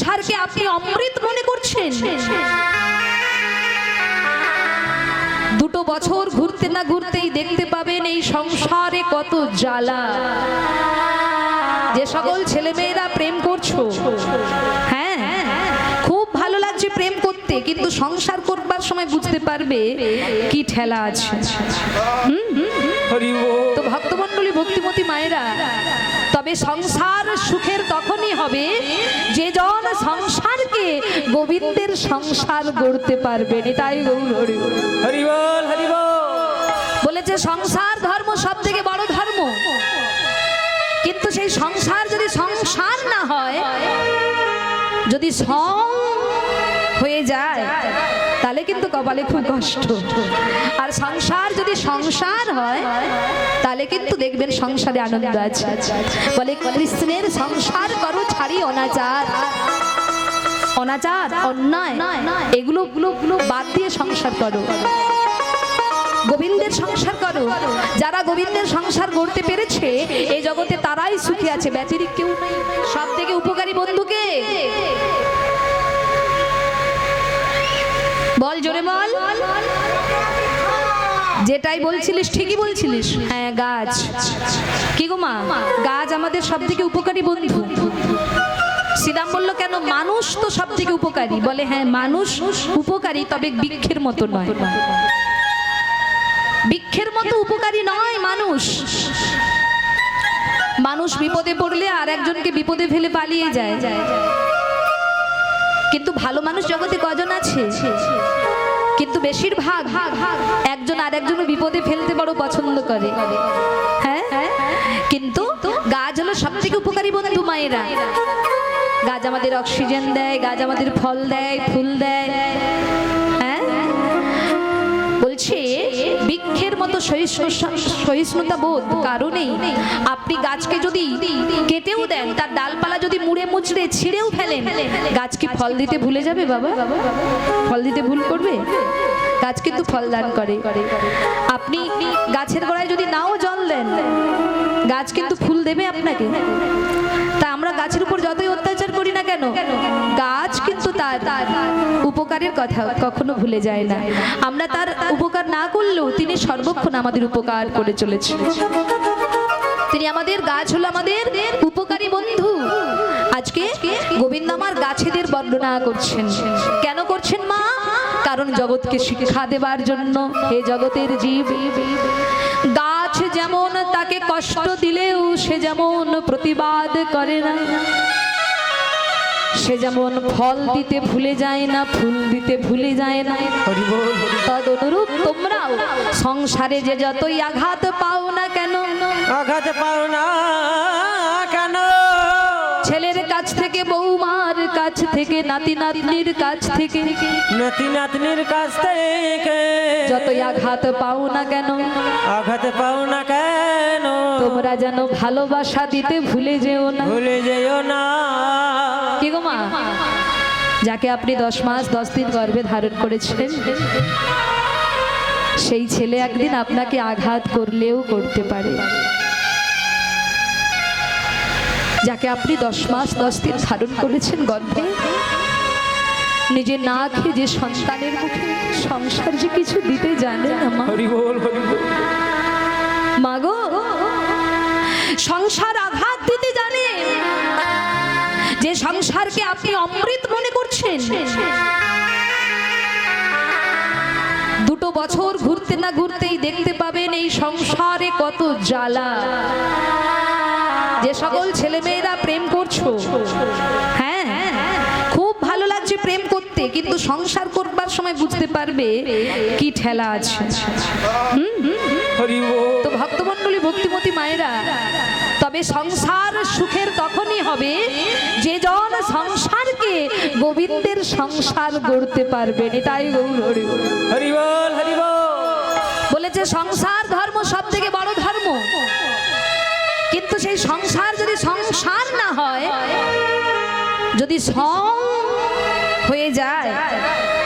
সংসারকে আপনি অমৃত মনে করছেন? দুটো বছর ঘুরতে না ঘুরতেই দেখতে পাবেন এই সংসারে কত জ্বালা। যে সকল ছেলেমেয়েরা প্রেম করছ সংসার করবার সময় বুঝতে পারবে কি ঠেলা আছে। তো ভক্তমণ্ডলী ভক্তিমতী মায়েরা তবে সংসার সুখের তখনই হবে যে জন সংসারকে গোবিন্দের সংসার গড়তে পারবেন এটাই গৌর বল। বল বলেছে সংসার ধর্ম সব থেকে বড় ধর্ম। কিন্তু সেই সংসার যদি সংসার না হয় যদি সং হয়ে যায়, তাহলে কিন্তু কপালে খুব কষ্ট। আর সংসার যদি সংসার হয়, তাহলে কিন্তু দেখবেন সংসারে আনন্দ আছে। বলে, কৃষ্ণের সংসার করো ছাড়ি অনাচার। অনাচার, অন্যায়, এগুলো গুলো বাদ দিয়ে সংসার করো। গোবিন্দের সংসার করো। যারা গোবিন্দের সংসার গড়তে পেরেছে এই জগতে তারাই সুখী আছে ব্যতিরিক কেউ সব থেকে উপকারী বন্ধুকে? জোরে বল। যেটাই বলছিলিস, ঠিকই বলছিলিস। হ্যাঁ গাছ। কি গো মা? গাছ আমাদের সব থেকে উপকারী বন্ধু। শ্রীরাম বলল, কেন? মানুষ তো সব থেকে উপকারী। বলে হ্যাঁ মানুষ উপকারী, তবে বৃক্ষের মতো নয়। বৃক্ষের মতো উপকারী নয় মানুষ। মানুষ বিপদে পড়লে আর একজনকে বিপদে ফেলে পালিয়ে যায়। কিন্তু ভালো মানুষ জগতে কজন আছে? কিন্তু বেশিরভাগ একজন আর একজনের বিপদে ফেলতে বড় পছন্দ করে। হ্যাঁ? কিন্তু গাছ হলো সব থেকে উপকারী বন্ধু মায়েরা। গাছ আমাদের অক্সিজেন দেয়, গাছ আমাদের ফল দেয়, ফুল দেয়। বলছে, বৃক্ষের মতো সহিষ্ণু- সহিষ্ণুতা বোধ কারণেই আপনি গাছকে যদি কেটেও দেন, তার ডালপালা যদি মুড়ে মুচড়ে ছিঁড়েও ফেলেন, গাছ কি ফল দিতে ভুলে যাবে বাবা? ফল দিতে ভুল করবে? গাছ কিন্তু ফল দান করে। আপনি গাছের গোড়ায় যদি নাও জল দেন, গাছ কিন্তু ফুল দেবে আপনাকে। আমরা গাছের উপর যতই অত্যাচার করি না কেন, গাছ কিন্তু তার উপকারের কথা কখনো ভুলে যায় না। আমরা তার উপকার না করলেও তিনি সর্বক্ষণ আমাদের উপকার করে চলেছে। তিনি আমাদের গাছ হলো আমাদের উপকারী বন্ধু। আজকে গোবিন্দ আমার গাছেদের বর্ণনা করছেন। কেন করছেন মা? কারণ জগৎকে শিক্ষা দেবার জন্য। হে জগতের জীব গাছ যেমন তাকে কষ্ট দিলেও সে যেমন প্রতিবাদ করে না। সে যেমন ফল দিতে ভুলে যায় না ফুল দিতে ভুলে যায় না। তদ অনুরূপ তোমরাও সংসারে যে যতই আঘাত পাও না কেন আঘাত পাও না কেন? ছেলের থেকে নাতি নাতনির কাছ থেকে। নাতি নাতনির কাছ থেকে। যতই আঘাত পাও না কেন আঘাত পাও না কেন তোমরা যেন ভালোবাসা দিতে ভুলে যেও না। ভুলে যেও না। কি গো মা? যাকে আপনি দশ মাস দশ দিন গর্ভে ধারণ করেছিলেন সেই ছেলে একদিন আপনাকে আঘাত করলেও করতে পারে। যাকে আপনি দশ মাস দশ দিন ধারণ করেছেন গর্ভে নিজে না খেয়ে যে সন্তানের মুখে সংসার যে কিছু দিতে জানে না মা মাগো সংসার আঘাত দিতে জানে যে সংসারকে আপনি অমৃত মনে করছেন। দুটো বছর ঘুরতে না ঘুরতেই দেখতে পাবেন এই সংসারে কত জ্বালা। যে সকল ছেলেমেয়েরা প্রেম করছ। হ্যাঁ খুব ভালো লাগছে প্রেম করতে কিন্তু সংসার করবার সময় বুঝতে পারবে কি ঠেলা আছে। তো ভক্তমণ্ডলী ভক্তিমতী মায়েরা তবে সংসার সুখের তখনই হবে যে জন সংসারকে গোবিন্দের সংসার গড়তে পারবে এটাই গৌর হরি বল। হরি বল হরি বল। বলেছে সংসার ধর্ম সব থেকে বড় ধর্ম। সংসার যদি সংসার না হয়, যদি সং হয়ে যায়,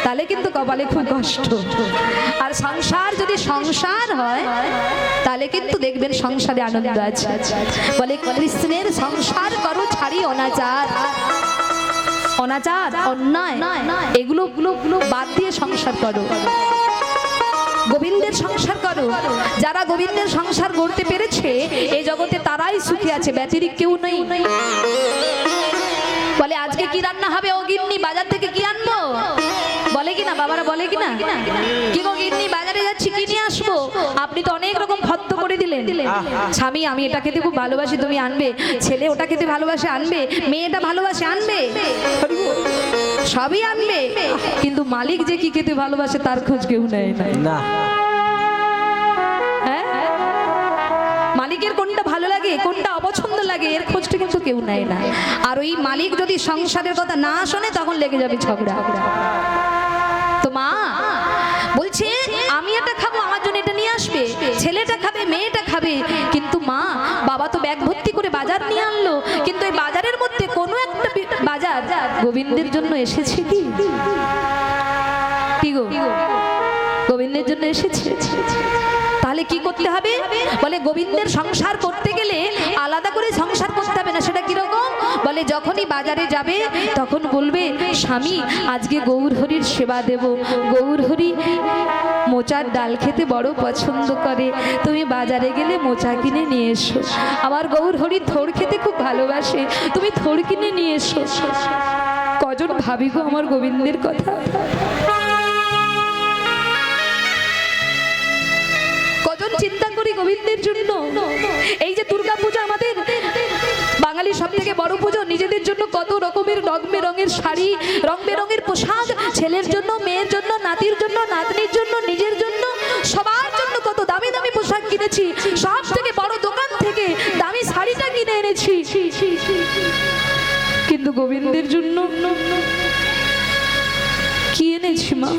তাহলে কিন্তু কপালে খুব কষ্ট। আর সংসার যদি সংসার হয়, তাহলে কিন্তু দেখবেন সংসারে আনন্দ আছে। বলে কৃষ্ণের সংসার করো, ছাড়ি অনাচার। অনাচার, অন্যায়, এগুলো গুলো বাদ দিয়ে সংসার করো। গোবিন্দের সংসার করো। যারা গোবিন্দের সংসার গড়তে পেরেছে, এই জগতে তারাই সুখী আছে, ব্যতিরিক কেউ নেই। বলে, আজকে কি রান্না হবে ও গিন্নি? বাজার থেকে কি আনব? বলে কি না? বাবারা বলে কি না? কি গো গিন্নি, বাজারে যাচ্ছি, কি নিয়ে আসব? আপনি তো অনেক রকম দিলেন স্বামী আমি এটা খেতে খুব ভালোবাসি তুমি আনবে। ছেলে ওটা খেতে ভালোবাসে আনবে। মেয়েটা ভালোবাসে আনবে। সবই আনবে। কিন্তু মালিক যে কি খেতে ভালোবাসে তার খোঁজ কেউ নেয় না। হ্যাঁ? মালিকের কোনটা ভালো লাগে কোনটা অপছন্দ লাগে এর খোঁজটা কিন্তু কেউ নেয় না। আর ওই মালিক যদি সংসারের কথা না শোনে তখন লেগে যাবে ঝগড়া। তো মা বলছে আমি এটা খাব আসবে, ছেলেটা খাবে, মেয়েটা খাবে। কিন্তু মা, বাবা তো ব্যাগ ভর্তি করে বাজার নিয়ে আনলো। কিন্তু এই বাজারের মধ্যে কোনো একটা বাজার গোবিন্দের জন্য এসেছে কি? গোবিন্দের জন্য এসেছে? তাহলে কি করতে হবে? বলে গোবিন্দের সংসার করতে গেলে আলাদা করে সংসার করতে হবে না, সেটা কীরকম? বলে যখনই বাজারে যাবে, তখন বলবে, স্বামী, আজকে গৌর হরির সেবা দেব। গৌর হরি মোচার ডাল খেতে বড় পছন্দ করে। তুমি বাজারে গেলে মোচা কিনে নিয়ে এসো। আমার গৌর হরি থোড় খেতে খুব ভালোবাসে। তুমি থোড় কিনে নিয়ে এসো। কজন ভাবি গো আমার গোবিন্দের কথা? চিন্তা করি গোবিন্দের জন্য। এই যে দুর্গা পূজা আমাদের বাঙালি সব থেকে বড় পুজো নিজেদের জন্য কত রকমের রং বেরঙের শাড়ি রং বেরঙের পোশাক ছেলের জন্য মেয়ের জন্য নাতির জন্য নাতনির জন্য নিজের জন্য সবার জন্য কত দামি দামি পোশাক কিনেছি। সব থেকে বড় দোকান থেকে দামি শাড়িটা কিনে এনেছি। কিন্তু গোবিন্দের জন্য কি এনেছি মা?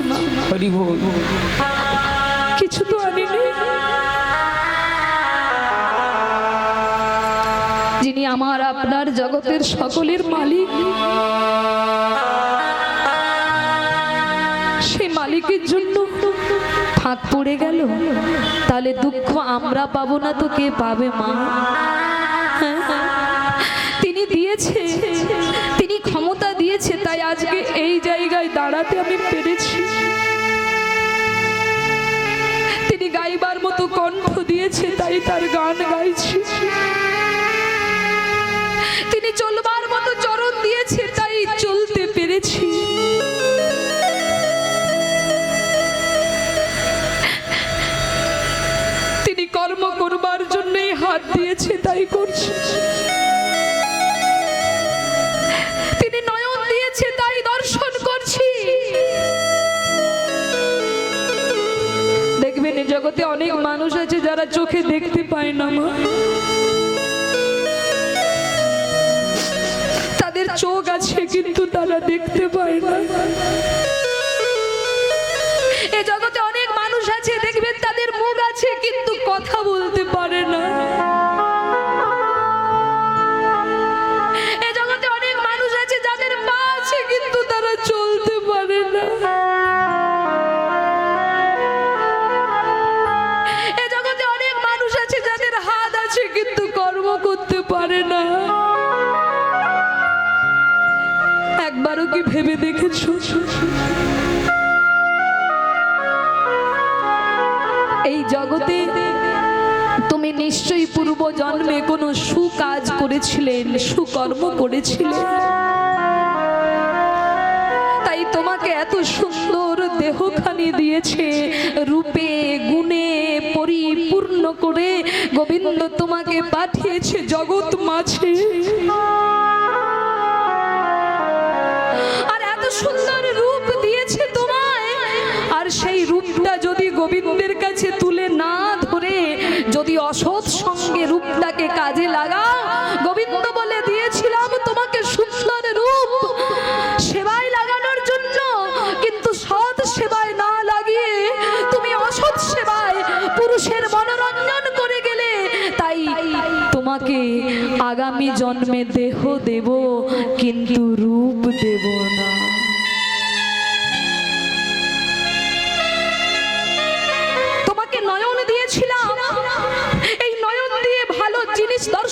হরি বল। কিছু তো আনিনি। যিনি আমার আপনার জগতের সকলের মালিক। সেই মালিকের জন্য ফাঁক পড়ে গেল। তাহলে দুঃখ আমরা পাবো না তো কে পাবে মা? তিনি দিয়েছে, তিনি ক্ষমতা দিয়েছে, তাই আজকে এই জায়গায় দাঁড়াতে আমি পেরেছি। তাই করছে। তিনি নয়ন দিয়েছে, তাই দর্শন করছি। দেখবেন জগতে অনেক মানুষ আছে যারা চোখে দেখতে পায় না, মা। তাদের চোখ আছে, কিন্তু তারা দেখতে পায় না। এ জগতে অনেক মানুষ আছে, দেখবেন তাদের মুখ আছে, কিন্তু কথা বলতে পারে না। জগতে তুমি নিশ্চয়ই পূর্ব জন্মে কোনো সুকাজ করেছিলেন, সুকর্ম করেছিলেন। তাই তোমাকে এত সুন্দর দেহখানি দিয়েছে, রূপে, গুণে পরিপূর্ণ করে গোবিন্দ তোমাকে পাঠিয়েছে জগৎ মাঝে। আর এত সুন্দর রূপ দিয়েছে তোমায়, আর সেই রূপটা যদি গোবিন্দের কাছে তুলে না ধরে যদি অসৎ সঙ্গে রূপটাকে কাজে লাগাও, গোবিন্দ বলে দিয়েছিলাম তোমাকে সুন্দর রূপ সেবায় লাগানোর জন্য। কিন্তু সৎ সেবায় না লাগিয়ে তুমি অসৎ সেবায় পুরুষের মনোরঞ্জন করে গেলে, তাই তোমাকে আগামী জন্মে দেহ দেব, কিন্তু রূপ দেব না।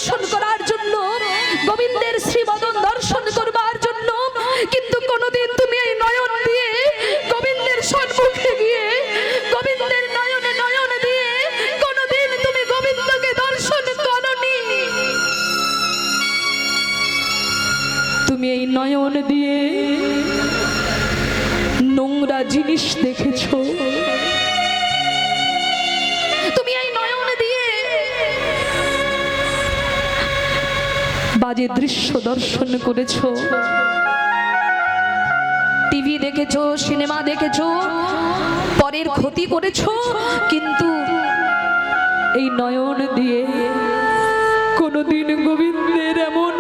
দর্শন করার জন্য, গোবিন্দের শ্রীবদন দর্শন করবার জন্য। কিন্তু কোনোদিন তুমি এই নয়ন দিয়ে গোবিন্দের সম্মুখে গিয়ে, গোবিন্দের নয়নে নয়ন দিয়ে কোনোদিন তুমি গোবিন্দকে দর্শন করনি। তুমি এই নয়ন দিয়ে নোংরা জিনিস দেখেছ। বাজে দৃশ্য দর্শন করেছ? টিভি দেখেছ, সিনেমা দেখেছ, পরের ক্ষতি করেছ, কিন্তু এই নয়ন দিয়ে কোনোদিন গোবিন্দের এমন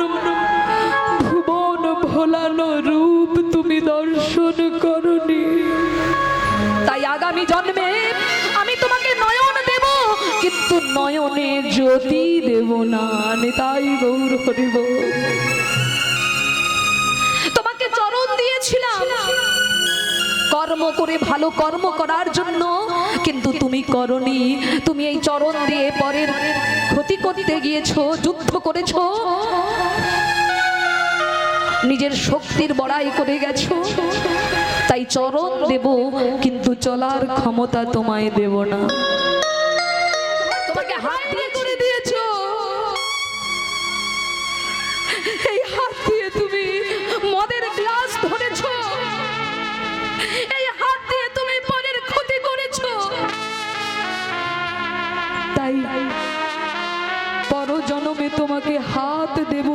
ভুবন ভোলানো রূপ তুমি দর্শন করনি। তাই আগামী জন্মে আমি তোমাকে নয়ন দেব, কিন্তু নয়নে জ্যোতি দেব না তাই গৌর হরিব তোমাকে চরণ দিয়েছিলাম। কর্ম করে ভালো কর্ম করার জন্য। কিন্তু তুমি করনি। তুমি এই চরণ দিয়ে পরের ক্ষতি করতে গিয়েছো, যুদ্ধ করেছ। নিজের শক্তির বড়াই করে গেছো। তাই চরণ দেব, কিন্তু চলার ক্ষমতা তোমায় দেব না। তোমাকে হাত দেব,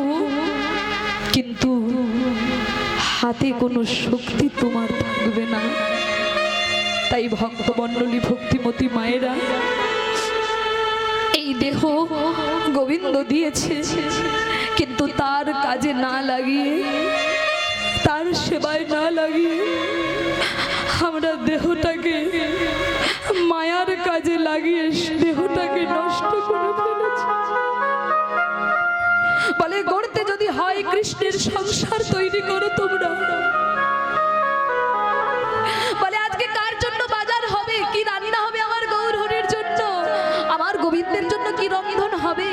কিন্তু হাতে কোনো শক্তি তোমার থাকবে না। তাই ভক্তমণ্ডলী ভক্তিমতী মায়েরা, এই দেহ গোবিন্দ দিয়েছে, কিন্তু তার কাজে না লাগিয়ে, তার সেবায় না লাগিয়ে আমরা দেহটাকে মায়ার কাজে লাগিয়ে দেহটাকে নষ্ট করে ফেলেছি। বলে, গড়তে যদি হয় কৃষ্ণের সংসার তৈরি করো তোমরা। বলে, আজকে কার জন্য বাজার হবে? কি রান্না হবে আমার গৌর হরির জন্য? আমার গোবিন্দের জন্য কি রন্ধন হবে?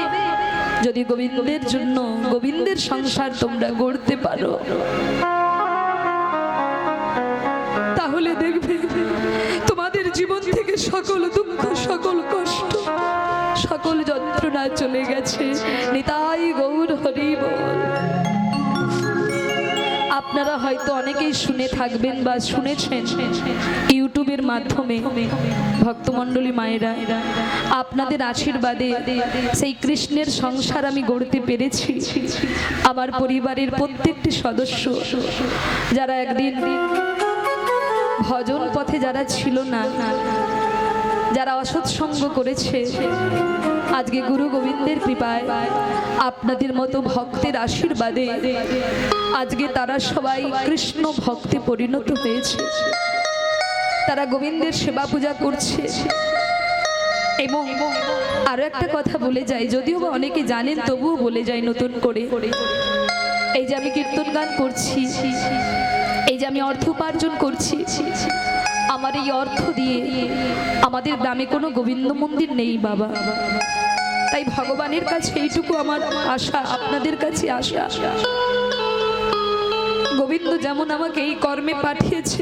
যদি গোবিন্দের জন্য, গোবিন্দের সংসার তোমরা গড়তে পারো, তাহলে দেখবে তোমাদের জীবন থেকে সকল দুঃখ, সকল কষ্ট সকল যন্ত্রণা চলে গেছে। নিতাই গৌর হরি বল। আপনারা হয়তো অনেকেই শুনে থাকবেন বা শুনেছেন ইউটিউবের মাধ্যমে ভক্তমণ্ডলী মায়েরা, আপনাদের আশীর্বাদে সেই কৃষ্ণের সংসার আমি গড়তে পেরেছি। আমার পরিবারের প্রত্যেকটি সদস্য, যারা একদিন ভজন পথে যারা ছিল না যারা অসৎসঙ্গ করেছে, আজকে গুরু গোবিন্দের কৃপায় আপনাদের মতো ভক্তের আশীর্বাদে আজকে তারা সবাই কৃষ্ণ ভক্তে পরিণত হয়েছে। তারা গোবিন্দের সেবা পূজা করছে। এবং আরও একটা কথা বলে যাই, যদিও বা অনেকে জানেন, তবুও বলে যাই নতুন করে। এই যে আমি কীর্তন গান করছি, এই যে আমি অর্থ উপার্জন করছি আমার এই অর্থ দিয়ে আমাদের গ্রামে কোনো গোবিন্দ মন্দির নেই বাবা। তাই ভগবানের কাছে এইটুকু আমার আশা, আপনাদের কাছে আশা। গোবিন্দ যেমন আমাকে এই কর্মে পাঠিয়েছে,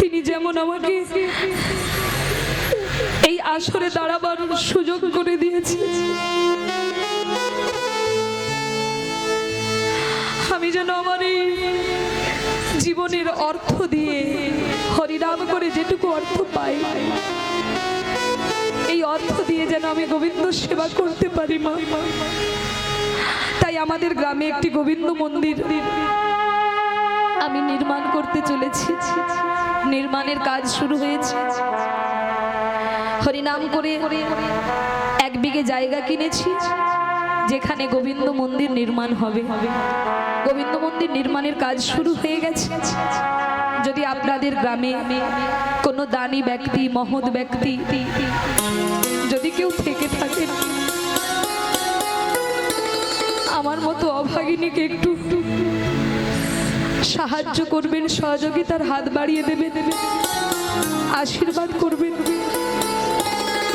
তিনি যেমন আমাকে এই আসরে দাঁড়াবার সুযোগ করে দিয়েছে। আমি যেন আমার এই জীবনের অর্থ দিয়ে হরিনাম করে যেটুকু অর্থ পাই, এই অর্থ দিয়ে যেন আমি গোবিন্দ সেবা করতে পারি, মা। তাই আমাদের গ্রামে একটি গোবিন্দ মন্দির আমি নির্মাণ করতে চলেছি। নির্মাণের কাজ শুরু হয়েছে। হরিনাম করে এক বিঘে জায়গা কিনেছি। যেখানে গোবিন্দ মন্দির নির্মাণ হবে। গোবিন্দ মন্দির নির্মাণের কাজ শুরু হয়ে গেছে। যদি আপনাদের গ্রামে কোনো দানি ব্যক্তি, মহৎ ব্যক্তি যদি কেউ থেকে থাকেন আমার মতো অভাগিনীকে একটু সাহায্য করবেন, সহযোগিতার হাত বাড়িয়ে দেবে দেবে আশীর্বাদ করবেন,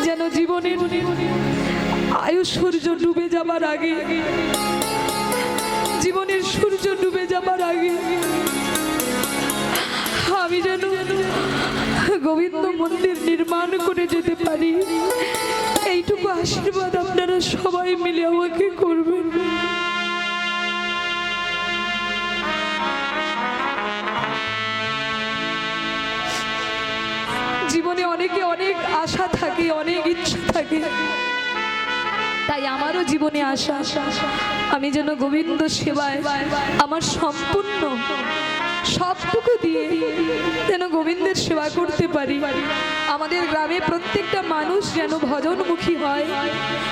যেন জীবনের আয়ু সূর্য ডুবে যাবার আগে, জীবনের সূর্য ডুবে যাবার আগে, আমি যেন গোবিন্দ মন্দির নির্মাণ করে যেতে পারি। এইটুকু আশীর্বাদ আপনারা সবাই মিলে আমাকে করবেন। জীবনে অনেকে অনেক আশা থাকে, অনেক ইচ্ছা থাকে। তাই আমারও জীবনে আশা আমি যেন গোবিন্দ সেবায় আমার সম্পূর্ণ সবটুকু দিয়ে যেন গোবিন্দের সেবা করতে পারি। আমাদের গ্রামে প্রত্যেকটা মানুষ যেন ভজনমুখী হয়।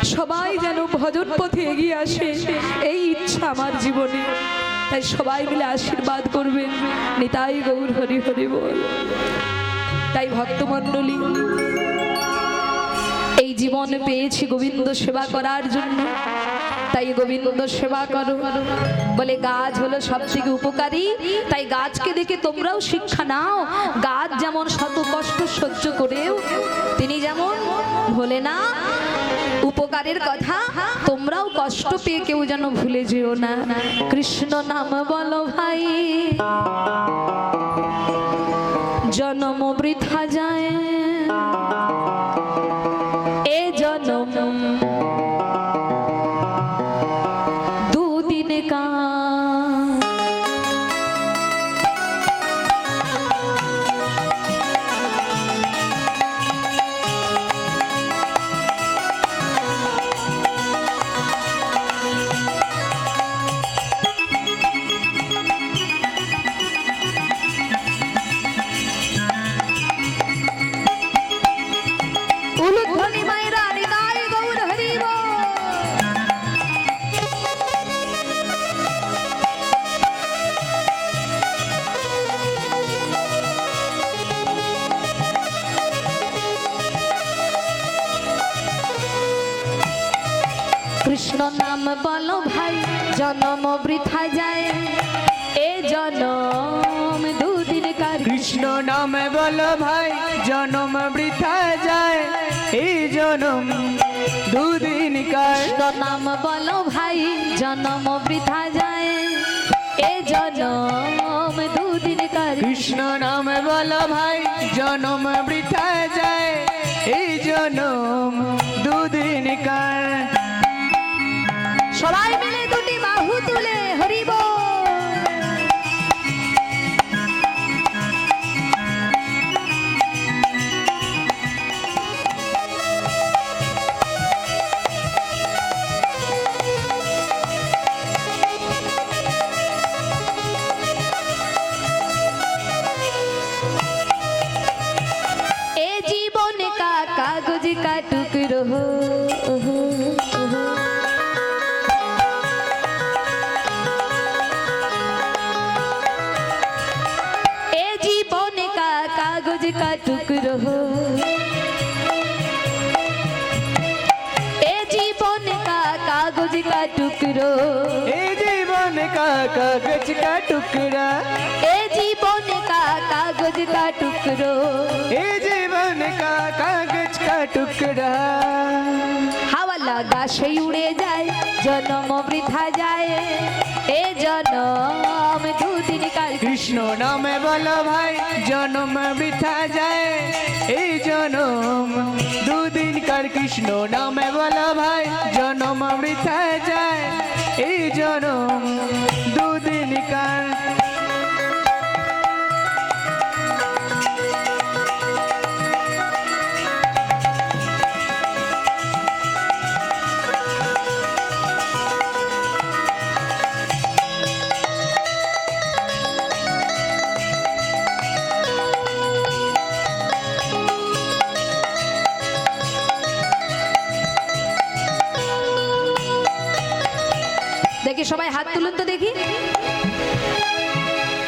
সবাই যেন ভজন পথে এগিয়ে আসে। এই ইচ্ছা আমার জীবনে। তাই সবাই মিলে আশীর্বাদ করবেন। নিতাই গৌর হরি হরি বল। তাই ভক্তমণ্ডলী জীবন পেয়েছি গোবিন্দ সেবা করার জন্য। তাই গোবিন্দ সেবা করো। বলে গাছ হলো সব থেকে উপকারী। তাই গাছকে দেখে তোমরাও শিক্ষা নাও। গাছ যেমন শত কষ্ট সহ্য করেও, তিনি যেমন ভোলে না, উপকারের কথা, তোমরাও কষ্ট পেয়ে কেউ যেন ভুলে যেও না। কৃষ্ণ নাম বলো ভাই। জনম বৃথা যায়। জনম। বলো ভাই জনম বৃথা যায় এই জনম দুদিন কৃষ্ণ নাম বলো ভাই জনম বৃথা যায় এ জনম দুদিন কৃষ্ণ নাম বলো ভাই জনম বৃথা যায় এই জনম দুদিন কার। সবাই মিলে দুটি বাহু তুলে হরিব। কা কাগজ কা টুকরা ए जीवन का कागज का टुकड़ो এই জীবন কা কাগজ কা টুকরা হাওয়া লাগা সেই উড়ে যায় জনম বৃথা যায় এ জনম দুদিন কাল কৃষ্ণ নামে বলো ভাই জনম বৃথা যায় এই জনম দুদিন কার কৃষ্ণ নামে বলো ভাই জনম বৃথা যায় এই জনম দেখি সবাই হাত তুলুন তো দেখি?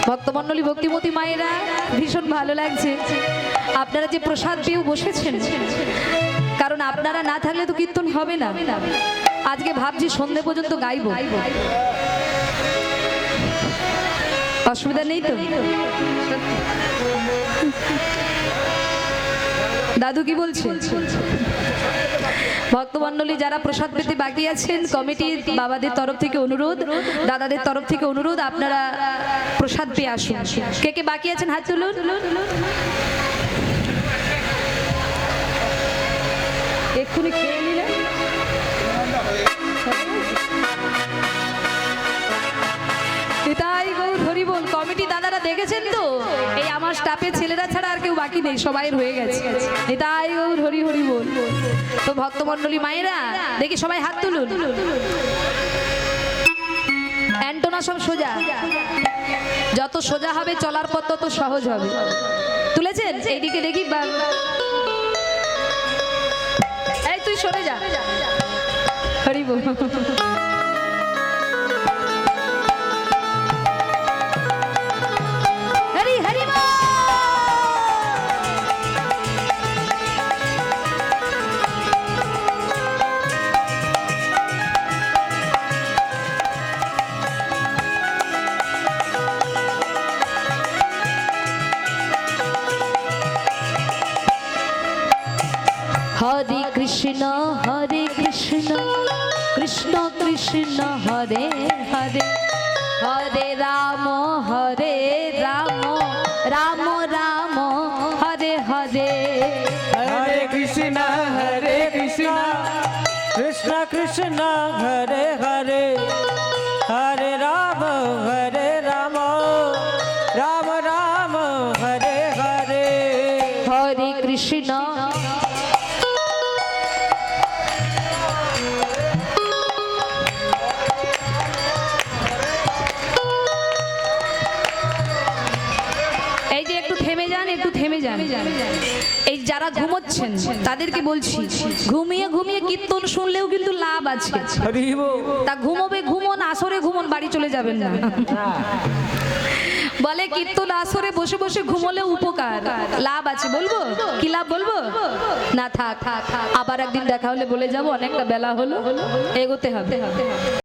ভক্তমণ্ডলী, ভক্তিমতী মায়েরা, ভীষণ ভালো লাগছে। আপনারা যে প্রসাদ পেয়েও বসেছেন, কারণ আপনারা না থাকলে তো কীর্তন হবে না। আজকে ভাবছি সন্ধে পর্যন্ত গাইবো। অসুবিধা নেই তো? দাদু কি বলছে? ভক্তমণ্ডলী যারা প্রসাদ পেতে বাকি আছেন কমিটির বাবাদের তরফ থেকে অনুরোধ, দাদাদের তরফ থেকে অনুরোধ, আপনারা প্রসাদ পেয়ে আসুন। কে কে বাকি আছেন হাত তুলুন? এক্ষুনি খেয়ে নিলে? কমিটি দাদারা দেখেছেন তো? এই আমার স্টাফে ছেলেরা ছাড়া আর কেউ বাকি নেই সবাই হয়ে গেছে। তাই গৌর, হরি হরি বল। তো ভক্তমণ্ডলী মায়েরা, দেখি সবাই হাত তুলুন। অ্যান্টোনা সব সোজা। যত সোজা হবে, চলার পথ তত সহজ হবে। তুলেছেন? এইদিকে দেখি এই তুই সরে যা। হরি বল। এই যারা ঘুমোচ্ছেন তাদেরকে বলছি ঘুমিয়ে ঘুমিয়ে কীর্তন শুনলেও কিন্তু লাভ আছে। তা ঘুমোবে ঘুমন আসরে ঘুমন বাড়ি চলে যাবেন না। বলে কীর্তন আসরে বসে বসে ঘুমোলে উপকার। লাভ আছে বলব? কি লাভ বলব? না থাক থাক। আবার একদিন দেখা হলে বলে যাব অনেকটা বেলা হলো এগোতে হবে।